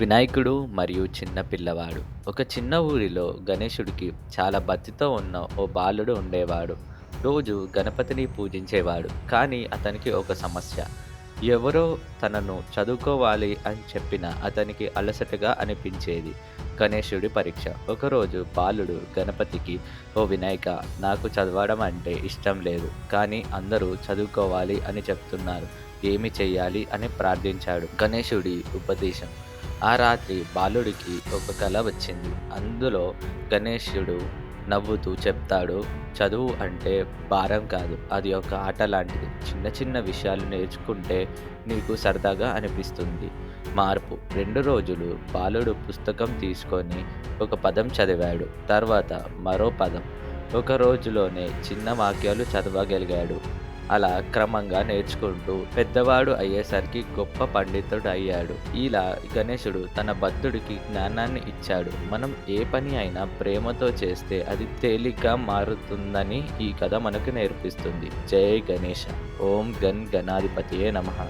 వినాయకుడు మరియు చిన్న పిల్లవాడు. ఒక చిన్న ఊరిలో గణేశుడికి చాలా భక్తితో ఉన్న ఓ బాలుడు ఉండేవాడు. రోజు గణపతిని పూజించేవాడు. కానీ అతనికి ఒక సమస్య. ఎవరో తనను చదువుకోవాలి అని చెప్పిన అతనికి అలసటగా అనిపించేది గణేశుడి పరీక్ష. ఒకరోజు బాలుడు గణపతికి ఓ వినాయక నాకు చదవడం అంటే ఇష్టం లేదు. కానీ అందరూ చదువుకోవాలి అని చెప్తున్నారు. ఏమి చేయాలి అని ప్రార్థించాడు గణేశుడి ఉపదేశం. ఆ రాత్రి బాలుడికి ఒక కల వచ్చింది. అందులో గణేశుడు నవ్వుతూ చెప్తాడు చదువు అంటే భారం కాదు. అది ఒక ఆట లాంటిది. చిన్న చిన్న విషయాలు నేర్చుకుంటే నీకు సరదాగా అనిపిస్తుంది. మార్పు. రెండు రోజులు బాలుడు పుస్తకం తీసుకొని ఒక పదం చదివాడు. తర్వాత మరో పదం. ఒక రోజులోనే చిన్న వాక్యాలు చదవగలిగాడు. అలా క్రమంగా నేర్చుకుంటూ పెద్దవాడు అయ్యేసరికి గొప్ప పండితుడు అయ్యాడు ఇలా గణేశుడు తన భక్తుడికి జ్ఞానాన్ని ఇచ్చాడు. మనం ఏ పని అయినా ప్రేమతో చేస్తే అది తేలిగ్గా మారుతుందని ఈ కథ మనకు నేర్పిస్తుంది. జై గణేష ఓం గన్ గణాధిపతియే నమః.